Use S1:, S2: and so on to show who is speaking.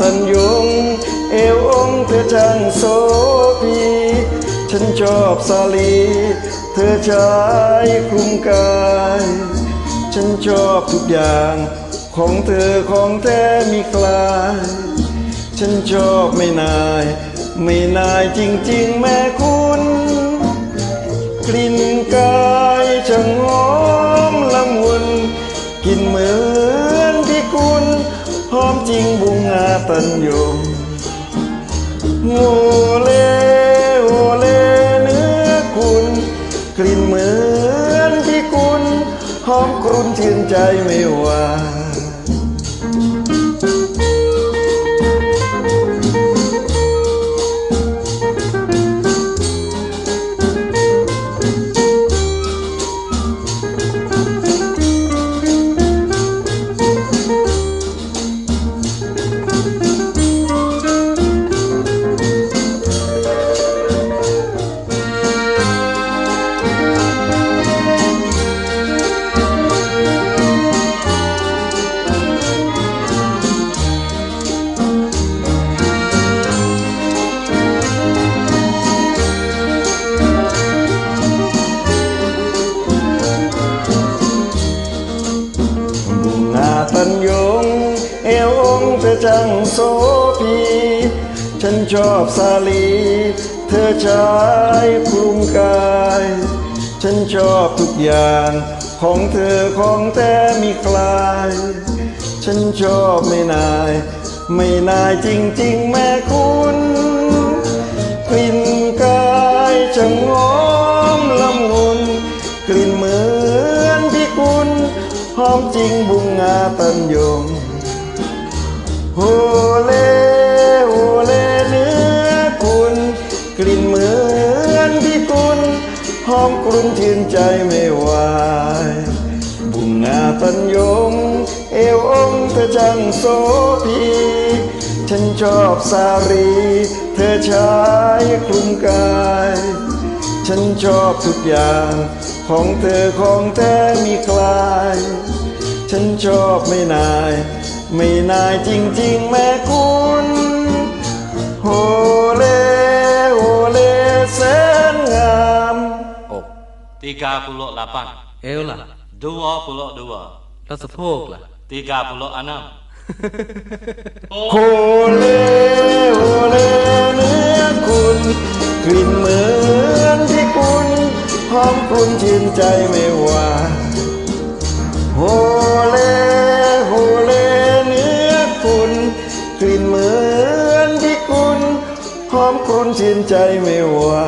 S1: ตันยง เอวองเธอช่างโสภีฉันชอบสาลี เธอใช้คลุมกาย ฉันชอบทุกอย่างของเธอของแท้มีคลายฉันชอบไม่นาย ไม่นายจริง ๆ แม่คุณ กลิ่นกายช่างหอ หอมจริงบุงอาตันยมโมเลโอเลเนื้อคุณกลิ่นเหมือนที่คุณหอมกรุ่นชื่นใจไม่ว่า อวองค์เธอจังโสภีฉันชอบสาลี เธอใช้คลุมกาย ฉันชอบทุกอย่างของเธอของแท้มีคลาย ฉันชอบไม่นาย ไม่นายจริง ๆ แม่คุณกลิ่นกายช่างหอมละมุนกลิ่นเหมือนที่คุณหอมจริงบุงอาตันยง โฮเลโฮเลเนื้อคุณ กลิ่นเหมือนที่คุณหอมกลุ่นชื่นใจไม่ไหวบุงอาตันยง เอวองเธอจังโสภีฉันชอบสารี เธอใช้คลุมกาย ฉันชอบทุกอย่างของเธอของแท้มีคลาย ฉันชอบไม่นาย ไม่นายจริง ๆ แม่คุณโฮเลโฮเลแสนงาม
S2: อก
S3: 38
S4: เอวล่ะ
S3: dua puluh dua
S4: แล้วสะโพกล่ะ
S3: tiga puluh enam
S1: โฮเลโฮเลเนื้อคุณกลิ่นเหมือนที่คุณหอมกลุ่นชื่นใจไม่ว่า โฮเลโฮเลเนื้อคุณกลิ่นเหมือนที่คุณหอมคุณชื่นใจไม่ว่า